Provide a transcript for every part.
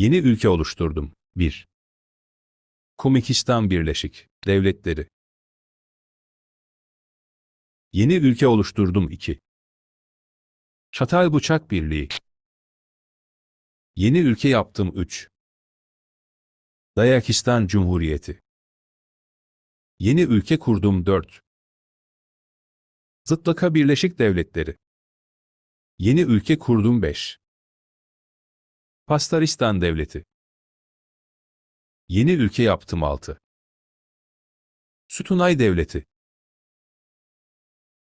Yeni ülke oluşturdum. 1. Komikistan Birleşik Devletleri. Yeni ülke oluşturdum. 2. Çatal Bıçak Birliği. Yeni ülke yaptım. 3. Dayakistan Cumhuriyeti. Yeni ülke kurdum 4. Zıtlaka Birleşik Devletleri. Yeni ülke kurdum 5. Pastaristan Devleti. Yeni ülke yaptım 6. Sütunay Devleti.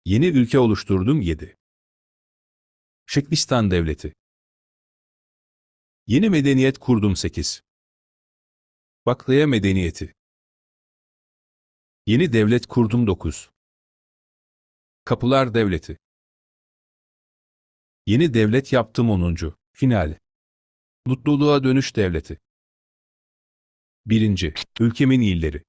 Yeni ülke oluşturdum 7. Şeklistan Devleti. Yeni medeniyet kurdum 8. Baklaya Medeniyeti. Yeni devlet kurdum 9. Kapılar Devleti. Yeni devlet yaptım 10. Final. Mutluluğa Dönüş Devleti. 1. Ülkemin illeri.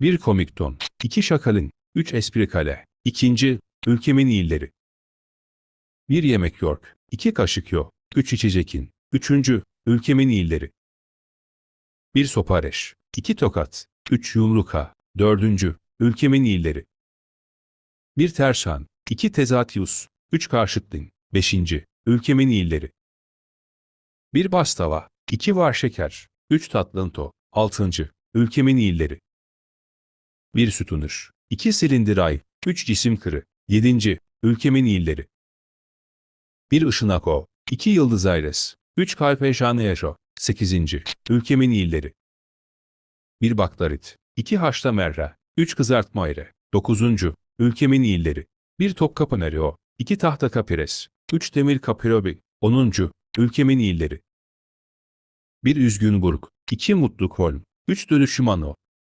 1 Komikton, 2 Şakalın, 3 Espri Kale. 2. Ülkemin illeri. 1 Yemek York, 2 Kaşık Yo, 3 İçecekin. 3. Ülkemin illeri. 1 Sopareş, 2 Tokat, 3 Yumruka. 4. Ülkemin illeri. 1 Terşan, 2 Tezatius, 3 Karşıtlin. 5. Ülkemin illeri. 1 Bastava, 2 Varşeker, 3 Tatlınto. 6. Ülkemin illeri. 1 Sütunur, 2 Silindiray, 3 Cisim Kırı. 7. Ülkemin illeri. 1 Işınako, 2 Yıldız Ayres, 3 Kalpeşaneyaşo. 8. Ülkemin illeri. 1 Baktarit, 2 Haşla Merra, 3 Kızartma Ayrı. 9. Ülkemin illeri. 1 Topkapı Nereo, 2 Tahta Kapires, 3 Demir Kapirobi. 10. Ülkemin illeri. 1 Üzgün Burg, 2 Mutlu Kolm, 3 Dönüşüm Ano,